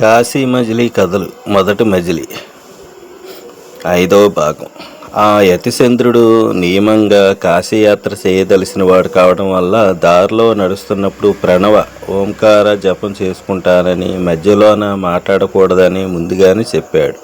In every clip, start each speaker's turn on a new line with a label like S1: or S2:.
S1: కాశీ మజిలీ కథలు. మొదటి మజిలీ. ఐదవ భాగం. ఆ యతిచంద్రుడు నియమంగా కాశీయాత్ర చేయదలిసిన వాడు కావడం వల్ల దారిలో నడుస్తున్నప్పుడు ప్రణవ ఓంకార జపం చేసుకుంటానని మధ్యలోన మాట్లాడకూడదని ముందుగానే చెప్పాడు.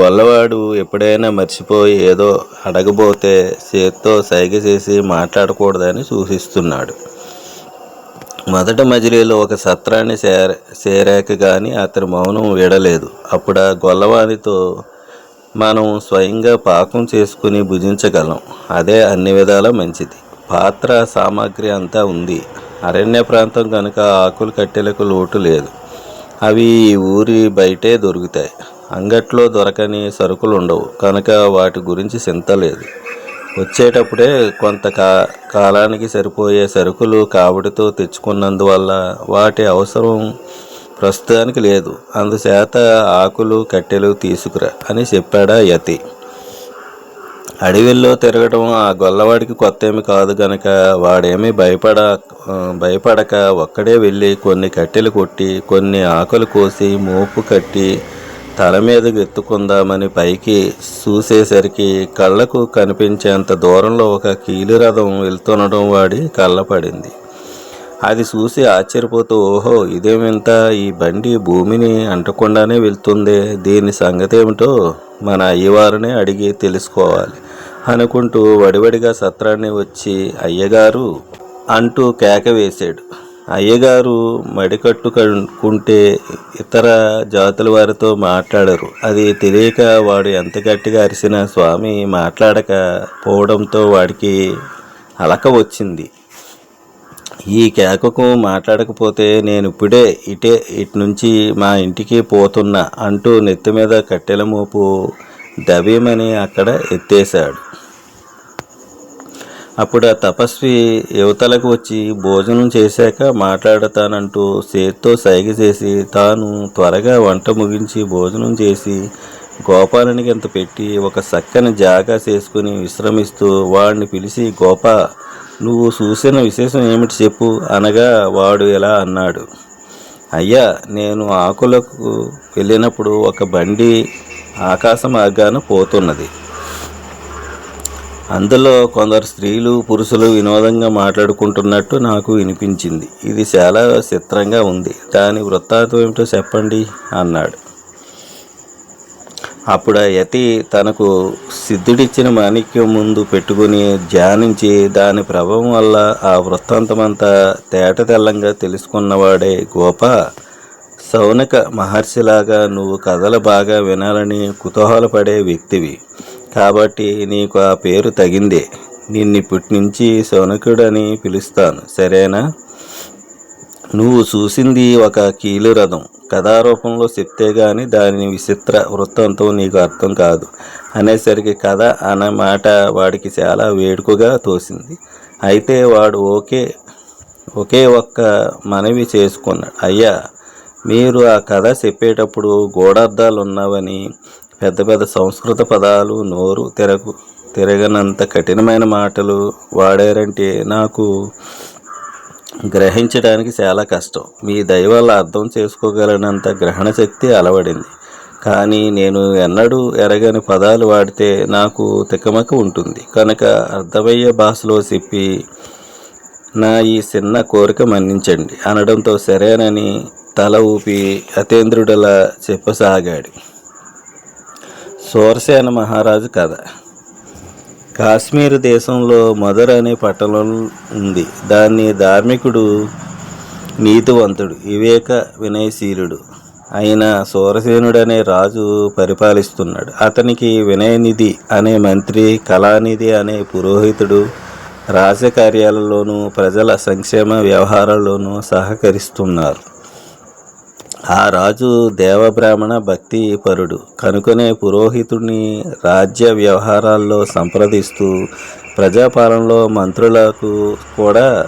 S1: గొల్లవాడు ఎప్పుడైనా మర్చిపోయి ఏదో అడగబోతే చేత్తో సైగ చేసి మాట్లాడకూడదని సూచిస్తున్నాడు. మొదట మజిలీలో ఒక సత్రాన్ని చేర చేరాక కానీ అతని మౌనం వీడలేదు. అప్పుడు ఆ గొల్లవానితో మనం స్వయంగా పాకం చేసుకుని భుజించగలం. అదే అన్ని విధాలా మంచిది. పాత్ర సామాగ్రి అంతా ఉంది. అరణ్య ప్రాంతం కనుక ఆకులు కట్టెలకు లోటు లేదు. అవి ఈ ఊరి బయటే దొరుకుతాయి. అంగట్లో దొరకని సరుకులు ఉండవు కనుక వాటి గురించి చింత లేదు. వచ్చేటప్పుడే కొంత కా కాలానికి సరిపోయే సరుకులు కావడితో తెచ్చుకున్నందువల్ల వాటి అవసరం ప్రస్తుతానికి లేదు. అందుచేత ఆకులు కట్టెలు తీసుకురా అని చెప్పాడా యతి. అడవిల్లో తిరగడం ఆ గొల్లవాడికి కొత్త ఏమి కాదు గనక వాడేమీ భయపడ భయపడక ఒక్కడే వెళ్ళి కొన్ని కట్టెలు కొట్టి కొన్ని ఆకులు కోసి మోపు కట్టి తల మీదకి ఎత్తుకుందామని పైకి చూసేసరికి కళ్ళకు కనిపించేంత దూరంలో ఒక కీలు రథం వెళ్తుండడం వాడి కళ్ళ పడింది అది చూసి ఆశ్చర్యపోతూ ఓహో ఇదేమింత? ఈ బండి భూమిని అంటకుండానే వెళ్తుంది. దీని సంగతి ఏమిటో మన అయ్యవారినే అడిగి తెలుసుకోవాలి అనుకుంటూ వడివడిగా సత్రాన్ని వచ్చి అయ్యగారు అంటూ కేక వేశాడు. అయ్యగారు మడికట్టు కట్టుకుంటే ఇతర జాతుల వారితో మాట్లాడరు. అది తెలియక వాడు ఎంత గట్టిగా అరిసిన స్వామి మాట్లాడక పోవడంతో వాడికి అలక వచ్చింది. ఈ కేకకు మాట్లాడకపోతే నేను ఇప్పుడే ఇటే ఇటు నుంచి మా ఇంటికి పోతున్నా అంటూ నెత్తి మీద కట్టెల మోపు దవ్యమని అక్కడ ఎత్తేశాడు. అప్పుడు ఆ తపస్వి యువతలకు వచ్చి భోజనం చేశాక మాట్లాడతానంటూ చేత్తో సైగ చేసి తాను త్వరగా వంట ముగించి భోజనం చేసి గోపాలనికి ఎంత పెట్టి ఒక చక్కని జాగా చేసుకుని విశ్రమిస్తూ వాడిని పిలిచి గోపా నువ్వు చూసిన విశేషం ఏమిటి చెప్పు? అనగా వాడు ఇలా అన్నాడు. అయ్యా నేను ఆకులకు వెళ్ళినప్పుడు ఒక బండి ఆకాశ మార్గాన పోతున్నది. అందులో కొందరు స్త్రీలు పురుషులు వినోదంగా మాట్లాడుకుంటున్నట్టు నాకు వినిపించింది. ఇది చాలా చిత్రంగా ఉంది. దాని వృత్తాంతం ఏమిటో చెప్పండి అన్నాడు. అప్పుడు ఆ యతి తనకు సిద్ధుడిచ్చిన మాణిక్యం ముందు పెట్టుకుని ధ్యానించి దాని ప్రభావం వల్ల ఆ వృత్తాంతమంతా తేట తెల్లంగా తెలుసుకున్నవాడే గోప సౌనక మహర్షిలాగా నువ్వు కథలు బాగా వినాలని కుతూహలపడే వ్యక్తివి. కాబట్టి నీకు ఆ పేరు తగిందే. నిన్నిప్పటి నుంచి శౌనకుడని పిలుస్తాను. సరేనా? నువ్వు చూసింది ఒక కీలు రథం. కథారూపంలో చెప్తే గాని దాని విచిత్ర వృత్తంతో నీకు అర్థం కాదు. అనేసరికి కథ అన్న మాట వాడికి చాలా వేడుకగా తోసింది. అయితే వాడు ఓకే ఒకే ఒక్క మనవి చేసుకున్నాడు. అయ్యా మీరు ఆ కథ చెప్పేటప్పుడు గోడార్థాలు ఉన్నవని పెద్ద పెద్ద సంస్కృత పదాలు నోరు తిరగు తిరగనంత కఠినమైన మాటలు వాడారంటే నాకు గ్రహించడానికి చాలా కష్టం. మీ దయ వల్ల అర్థం చేసుకోగలనంత గ్రహణ శక్తి అలవడింది. కానీ నేను ఎన్నడూ ఎరగని పదాలు వాడితే నాకు తికమక ఉంటుంది. కనుక అర్థమయ్యే భాషలో చెప్పి నా ఈ చిన్న కోరిక మన్నించండి. అనడంతో సరేనని తల ఊపి అతేంద్రుడలా చెప్పసాగాడు. సూరసేన మహారాజు కథ. కాశ్మీర్ దేశంలో మధుర అనే పట్టణం ఉంది. దాన్ని ధార్మికుడు నీతివంతుడు వివేక వినయశీలుడు అయిన సూరసేనుడనే రాజు పరిపాలిస్తున్నాడు. అతనికి వినయనిధి అనే మంత్రి కళానిధి అనే పురోహితుడు రాజకార్యాలలోనూ ప్రజల సంక్షేమ వ్యవహారాల్లోనూ సహకరిస్తున్నారు. ఆ రాజు దేవబ్రాహ్మణ భక్తి పరుడు. కనుకనే పురోహితుడిని రాజ్య వ్యవహారాల్లో సంప్రదిస్తూ ప్రజాపాలనలో మంత్రులకు కూడా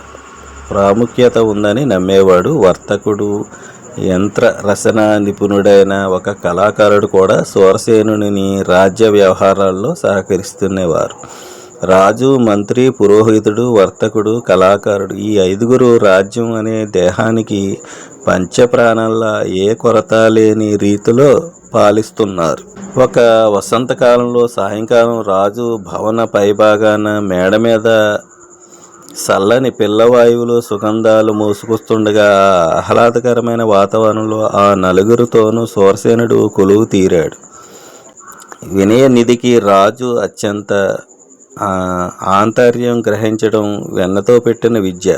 S1: ప్రాముఖ్యత ఉందని నమ్మేవాడు వర్తకుడు. యంత్ర రచన నిపుణుడైన ఒక కళాకారుడు కూడా సూరసేనుని రాజ్య వ్యవహారాల్లో సహకరిస్తున్నవారు. రాజు మంత్రి పురోహితుడు వర్తకుడు కళాకారుడు ఈ ఐదుగురు రాజ్యం అనే దేహానికి పంచప్రాణంలా ఏ కొరత లేని రీతిలో పాలిస్తున్నారు. ఒక వసంతకాలంలో సాయంకాలం రాజు భవన పైభాగాన మేడ మీద చల్లని పిల్లవాయువులు సుగంధాలు మోసుకొస్తుండగా ఆహ్లాదకరమైన వాతావరణంలో ఆ నలుగురితోనూ సూరసేనుడు కొలువు తీరాడు. వినయ నిధికి రాజు అత్యంత ఆంతర్యం గ్రహించడం వెన్నతో పెట్టిన విద్య.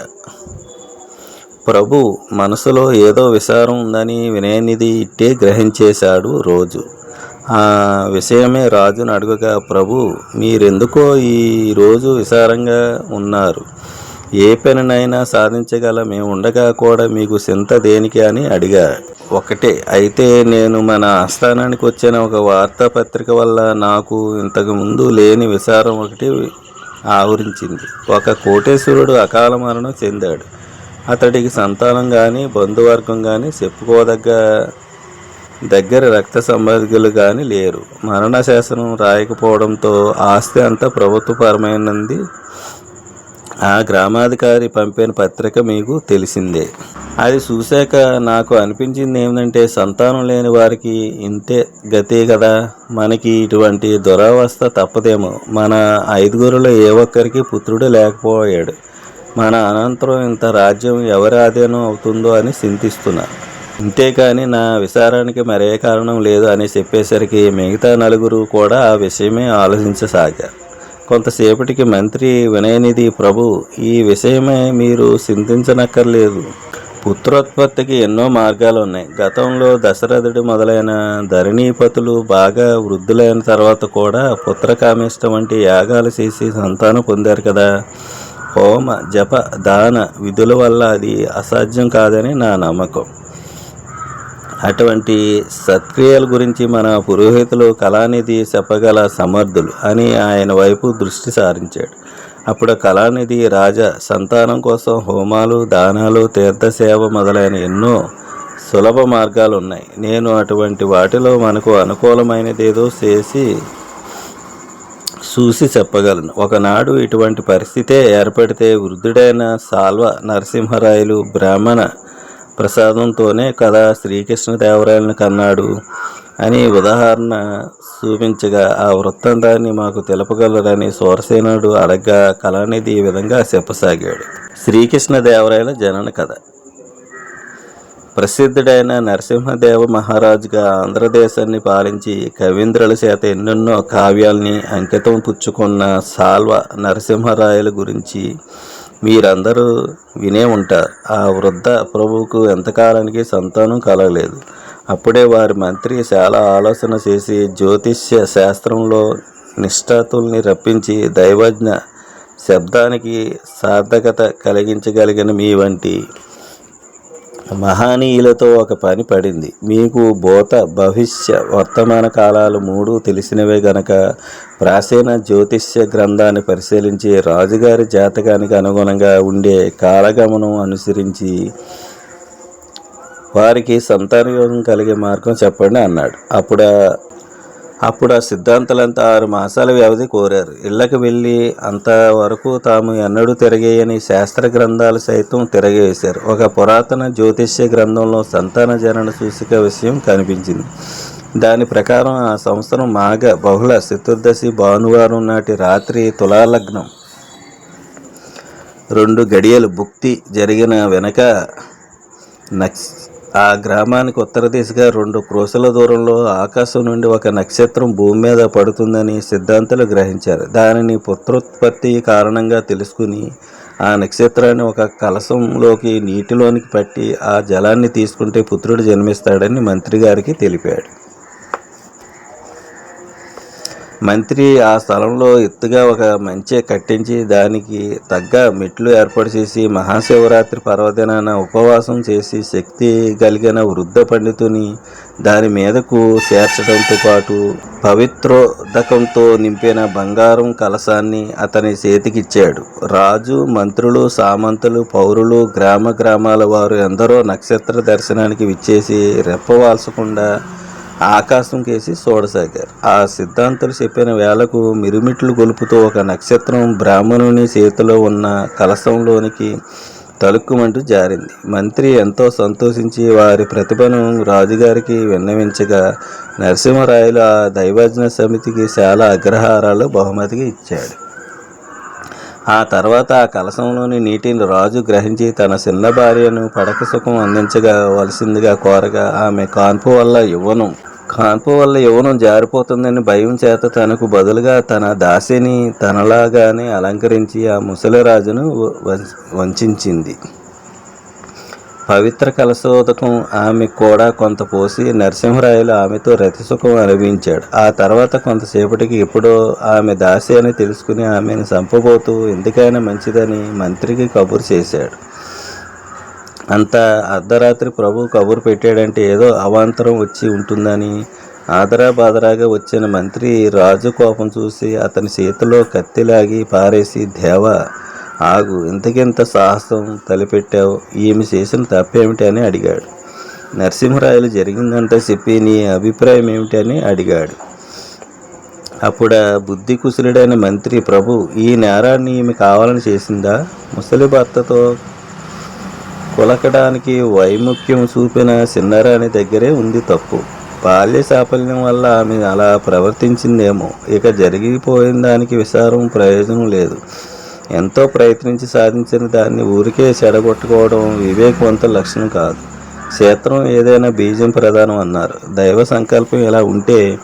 S1: ప్రభు మనసులో ఏదో విచారం ఉందని వినయనిధి ఇట్టే గ్రహించేశాడు రోజు. ఆ విషయమే రాజును అడుగగా ప్రభు మీరెందుకో ఈ రోజు విచారంగా ఉన్నారు? ఏ పనినైనా సాధించగల మేము ఉండగా కూడా మీకు చింత దేనికి అని అడిగా. ఒకటే అయితే నేను మన ఆస్థానానికి వచ్చిన ఒక వార్తాపత్రిక వల్ల నాకు ఇంతకుముందు లేని విచారం ఒకటి ఆవరించింది. ఒక కోటేశ్వరుడు అకాల మరణం చెందాడు. అతడికి సంతానం కానీ బంధువర్గం కానీ చెప్పుకోదగ్గ దగ్గర రక్త సంబంధికులు కానీ లేరు. మరణ శాసనం రాయకపోవడంతో ఆస్తి అంతా ప్రభుత్వపరమైనది. ఆ గ్రామాధికారి పంపిన పత్రిక మీకు తెలిసిందే. అది చూశాక నాకు అనిపించింది ఏమిటంటే సంతానం లేని వారికి ఇంతే గతే కదా. మనకి ఇటువంటి దురవస్థ తప్పదేమో. మన ఐదుగురులో ఏ ఒక్కరికి పుత్రుడు లేకపోయాడు. మన అనంతరం ఇంత రాజ్యం ఎవరి ఆధీనం అవుతుందో అని చింతిస్తున్నా. ఇంతేకాని నా విచారానికి మరే కారణం లేదు అని చెప్పేసరికి మిగతా నలుగురు కూడా ఆ విషయమే ఆలోచించసాగారు కొంతసేపటికి మంత్రి వినయనిధి ప్రభు ఈ విషయమే మీరు చింతించనక్కర్లేదు. పుత్రోత్పత్తికి ఎన్నో మార్గాలు ఉన్నాయి గతంలో దశరథుడు మొదలైన ధరణీపతులు బాగా వృద్ధులైన తర్వాత కూడా పుత్రకామేష్టం వంటి యాగాలు చేసి సంతానం పొందారు కదా. హోమ జప దాన విధుల వల్ల అది అసాధ్యం కాదని నా నమ్మకం. అటువంటి సత్క్రియల గురించి మన పురోహితులు కళానిధి చెప్పగల సమర్థులు అని ఆయన వైపు దృష్టి సారించాడు. అప్పుడు కళానిధి రాజా సంతానం కోసం హోమాలు దానాలు తీర్థసేవ మొదలైన ఎన్నో సులభ మార్గాలు ఉన్నాయి నేను అటువంటి వాటిలో మనకు అనుకూలమైనదేదో చేసి చూసి చెప్పగలను. ఒకనాడు ఇటువంటి పరిస్థితే ఏర్పడితే వృద్ధుడైన సాల్వ నరసింహరాయలు బ్రాహ్మణ ప్రసాదంతోనే కదా శ్రీకృష్ణదేవరాయలను కన్నాడు అని ఉదాహరణ చూపించగా ఆ వృత్తాంతాన్ని మాకు తెలపగలరని సూరసేనుడు అడగ్గా కళానిధి ఈ విధంగా చెప్పసాగాడు. శ్రీకృష్ణదేవరాయల జనన కథ. ప్రసిద్ధుడైన నరసింహదేవ మహారాజుగా ఆంధ్రదేశాన్ని పాలించి కవీంద్రుల చేత ఎన్నెన్నో కావ్యాల్ని అంకితం పుచ్చుకున్న సాల్వ నరసింహరాయల గురించి మీరందరూ వినే ఉంటారు. ఆ వృద్ధ ప్రభువుకు ఎంతకాలానికి సంతానం కలగలేదు. అప్పుడే వారి మంత్రి చాలా ఆలోచన చేసి జ్యోతిష్య శాస్త్రంలో నిష్ఠాతుల్ని రప్పించి దైవజ్ఞ శబ్దానికి సార్థకత కలిగించగలిగిన మీ వంటి మహనీయులతో ఒక పని పడింది. మీకు భూత భవిష్య వర్తమాన కాలాలు మూడు తెలిసినవే గనక. ప్రాచీన జ్యోతిష్య గ్రంథాన్ని పరిశీలించి రాజుగారి జాతకానికి అనుగుణంగా ఉండే కాలగమనం అనుసరించి వారికి సంతానయోగం కలిగే మార్గం చెప్పండి అన్నాడు. అప్పుడు అప్పుడు ఆ సిద్ధాంతులంతా ఆరు మాసాల వ్యవధి కోరారు. ఇళ్ళకి వెళ్ళి అంతవరకు తాము ఎన్నడూ తిరగేయని శాస్త్ర గ్రంథాలు సైతం తిరగేశారు. ఒక పురాతన జ్యోతిష్య గ్రంథంలో సంతాన జనన సూచిక విషయం కనిపించింది. దాని ప్రకారం ఆ సంవత్సరం మాఘ బహుళ చతుర్దశి భానువారం నాటి రాత్రి తులాలగ్నం. రెండు గడియలు భుక్తి జరిగిన వెనక నక్ష ఆ గ్రామానికి ఉత్తర దిశగా రెండు క్రోసుల దూరంలో ఆకాశం నుండి ఒక నక్షత్రం భూమి మీద పడుతుందని సిద్ధాంతులు గ్రహించారు. దానిని పుత్రోత్పత్తి కారణంగా తెలుసుకుని ఆ నక్షత్రాన్ని ఒక కలశంలోకి నీటిలోనికి పట్టి ఆ జలాన్ని తీసుకుంటే పుత్రుడు జన్మిస్తాడని మంత్రి గారికి తెలిపాడు. మంత్రి ఆ స్థలంలో ఎత్తుగా ఒక మంచి కట్టించి దానికి తగ్గ మెట్లు ఏర్పాటు చేసి మహాశివరాత్రి పర్వదినాన ఉపవాసం చేసి శక్తి కలిగిన వృద్ధ పండితుని దాని మీదకు చేర్చడంతో పాటు పవిత్రోదకంతో నింపిన బంగారం కలశాన్ని అతని చేతికిచ్చాడు. రాజు మంత్రులు సామంతులు పౌరులు గ్రామ గ్రామాల వారు ఎందరో నక్షత్ర దర్శనానికి విచ్చేసి రెప్పవాల్చకుండా ఆకాశం కేసి చూడసాగారు ఆ సిద్ధాంతులు చెప్పిన వేళకు మిరుమిట్లు గొలుపుతూ ఒక నక్షత్రం బ్రాహ్మణుని చేతిలో ఉన్న కలశంలోనికి తలుక్కుమంటూ జారింది. మంత్రి ఎంతో సంతోషించి వారి ప్రతిభను రాజుగారికి విన్నవించగా నరసింహరాయలు ఆ దైవజ్ఞ సమితికి చాలా అగ్రహారాలు బహుమతిగా ఇచ్చాడు. ఆ తర్వాత ఆ కలశంలోని నీటిని రాజు గ్రహించి తన చిన్న భార్యను పడక సుఖం అందించగా వలసిందిగా కోరగా ఆమె కాన్పు వల్ల ఇవ్వను. కాన్పు వల్ల యువనం జారిపోతుందని భయం చేత తనకు బదులుగా తన దాసిని తనలాగానే అలంకరించి ఆ ముసలిరాజును వ- వంచింది పవిత్ర కలశోదకం ఆమె కూడా కొంత పోసి నరసింహరాయలు ఆమెతో రతిసుఖం అనుభవించాడు. ఆ తర్వాత కొంతసేపటికి ఎప్పుడో ఆమె దాసి అని తెలుసుకుని ఆమెను చంపబోతూ ఎందుకైనా మంచిదని మంత్రికి కబురు చేశాడు. అంత అర్ధరాత్రి ప్రభు కబురు పెట్టాడంటే ఏదో అవాంతరం వచ్చి ఉంటుందని. ఆదరా బాదరాగా వచ్చిన మంత్రి రాజు కోపం చూసి అతని చేతిలో కత్తిలాగి పారేసి దేవా ఆగు ఇంతకింత సాహసం తలపెట్టావు? ఈమె చేసిన తప్పేమిటి? అని అడిగాడు. నరసింహరాయలు జరిగిందంతా చెప్పి నీ అభిప్రాయం ఏమిటి? అని అడిగాడు. అప్పుడు బుద్ధి కుశలుడైన మంత్రి ప్రభు ఈ నేరాన్ని ఈమె కావాలని చేసిందా? ముసలి భర్తతో కులకడానికి వైముఖ్యం చూపిన చిన్నరాణి దగ్గరే ఉంది తప్పు. బాల్య సాఫల్యం వల్ల ఆమె అలా ప్రవర్తించిందేమో. ఇక జరిగిపోయిన దానికి విచారం ప్రయోజనం లేదు. ఎంతో ప్రయత్నించి సాధించిన దాన్ని ఊరికే చెడగొట్టుకోవడం వివేకవంత లక్షణం కాదు. క్షేత్రం ఏదైనా బీజం ప్రధానం అన్నారు. దైవ సంకల్పం ఇలా ఉంటే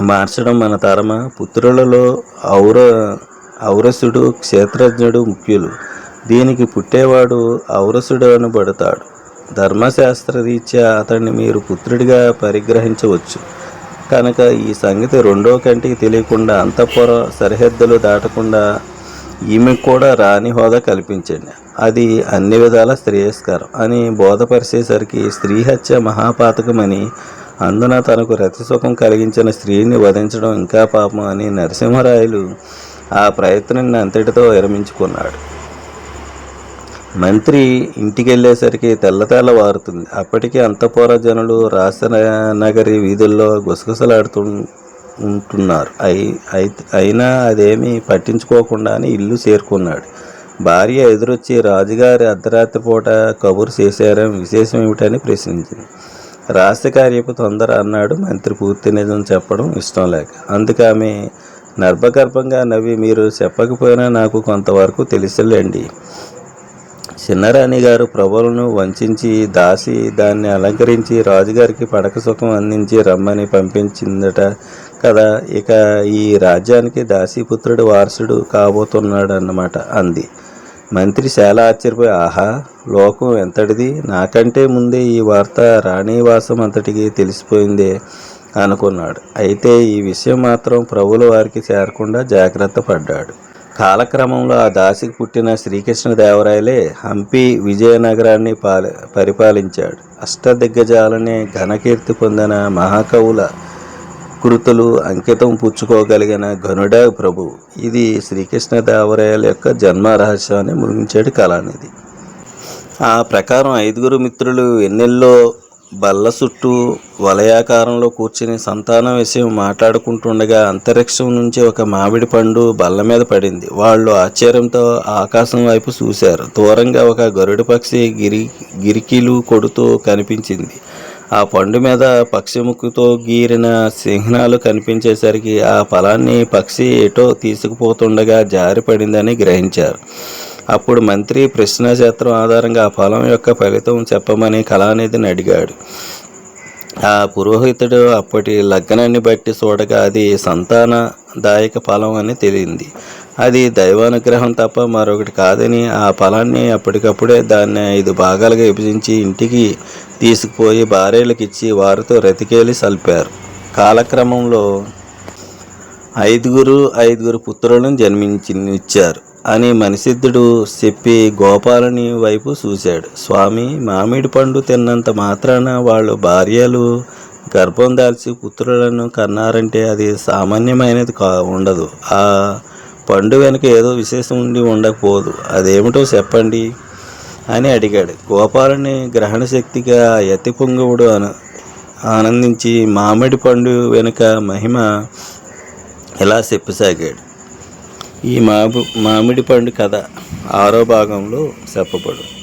S1: మార్చడం మన తరమ పుత్రులలో ఔర ఔరసుడు క్షేత్రజ్ఞుడు ముఖ్యులు. దీనికి పుట్టేవాడు ఔరసుడు అనబడతాడు ధర్మశాస్త్ర రీత్యా అతన్ని మీరు పుత్రుడిగా పరిగ్రహించవచ్చు. కనుక ఈ సంగతి రెండో కంటికి తెలియకుండా అంతఃపుర సరిహద్దులు దాటకుండా ఈమెకు కూడా రాని హోదా కల్పించండి. అది అన్ని విధాల శ్రేయస్కరం అని బోధపరిచేసరికి స్త్రీ హత్య మహాపాతకమని అందున తనకు రతిసుఖం కలిగించిన స్త్రీని వధించడం ఇంకా పాపం అని నరసింహరాయలు ఆ ప్రయత్నాన్ని అంతటితో విరమించుకున్నాడు. మంత్రి ఇంటికి వెళ్ళేసరికి తెల్ల వారుతుంది. అప్పటికే అంతఃపుర జనులు రాసనగరి వీధుల్లో గుసగుసలాడుతూ ఉంటున్నారు అయి అయినా అదేమీ పట్టించుకోకుండానే ఇల్లు చేరుకున్నాడు. భార్య ఎదురొచ్చి రాజుగారి అర్ధరాత్రి పూట కబురు చేశారని విశేషం ఏమిటని ప్రశ్నించింది. రాష్ట్రకార్యపు తొందర అన్నాడు మంత్రి పూర్తి నిజం చెప్పడం ఇష్టం లేక. అందుకు ఆమె నర్భగర్భంగా నవ్వి మీరు చెప్పకపోయినా నాకు కొంతవరకు తెలుసులేండి. చిన్నరాణి గారు ప్రభువులను వంచించి దాసి దాన్ని అలంకరించి రాజుగారికి పడక సుఖం అందించి రమ్మని పంపించిందట కదా. ఇక ఈ రాజ్యానికి దాసీపుత్రుడు వారసుడు కాబోతున్నాడు అన్నమాట అంది. మంత్రి చాలా ఆశ్చర్యపోయి ఆహా లోకం ఎంతటిది? నాకంటే ముందే ఈ వార్త రాణివాసం అంతటికి తెలిసిపోయిందే అనుకున్నాడు. అయితే ఈ విషయం మాత్రం ప్రభుల వారికి చేరకుండా జాగ్రత్త పడ్డాడు. కాలక్రమంలో ఆ దాసికి పుట్టిన శ్రీకృష్ణదేవరాయలే హంపి విజయనగరాన్ని పాల పరిపాలించాడు. అష్టదిగ్గజాలనే ఘనకీర్తి పొందిన మహాకవుల కృతులు అంకితం పుచ్చుకోగలిగిన గనుడ ప్రభు. ఇది శ్రీకృష్ణదేవరాయల యొక్క జన్మ రహస్యాన్ని ముగించాడు కళానిధి. ఆ ప్రకారం ఐదుగురు మిత్రులు ఎన్నెల్లో బల్ల చుట్టూ వలయాకారంలో కూర్చుని సంతానం విషయం మాట్లాడుకుంటుండగా అంతరిక్షం నుంచి ఒక మామిడి పండు బల్ల మీద పడింది. వాళ్ళు ఆశ్చర్యంతో ఆకాశం వైపు చూశారు. దూరంగా ఒక గరుడు పక్షి గిరి గిరికీలు కొడుతూ కనిపించింది. ఆ పండు మీద పక్షి ముక్కుతో గీరిన చిహ్నాలు కనిపించేసరికి ఆ ఫలాన్ని పక్షి ఎటో తీసుకుపోతుండగా జారి పడిందని గ్రహించారు. అప్పుడు మంత్రి ప్రశ్నాశాస్త్రం ఆధారంగా ఆ ఫలం యొక్క ఫలితం చెప్పమని కళానిధిని అడిగాడు. ఆ పురోహితుడు అప్పటి లగ్నాన్ని బట్టి చూడగా అది సంతానదాయక ఫలం అని తెలియంది అది దైవానుగ్రహం తప్ప మరొకటి కాదని ఆ ఫలాన్ని అప్పటికప్పుడే దాన్ని ఐదు భాగాలుగా విభజించి ఇంటికి తీసుకుపోయి భార్యలకు ఇచ్చి వారితో రతికేలి సల్పారు. కాలక్రమంలో ఐదుగురు ఐదుగురు పుత్రులను జన్మించి ఇచ్చారు అని మనిసిద్ధుడు చెప్పి గోపాలని వైపు చూశాడు. స్వామి మామిడి పండు తిన్నంత మాత్రాన వాళ్ళు భార్యలు గర్భం దాల్చి పుత్రులను కన్నారంటే అది సామాన్యమైనది కా ఉండదు. ఆ పండు వెనుక ఏదో విశేషం ఉండి ఉండకపోదు. అదేమిటో చెప్పండి అని అడిగాడు. గోపాలని గ్రహణ శక్తిగా యతి పొంగవుడు అన ఆనందించి మామిడి పండు వెనుక మహిమ ఇలా చెప్పసాగాడు. ఈ మామిడి పండు కథ ఆరో భాగంలో చెప్పబడు.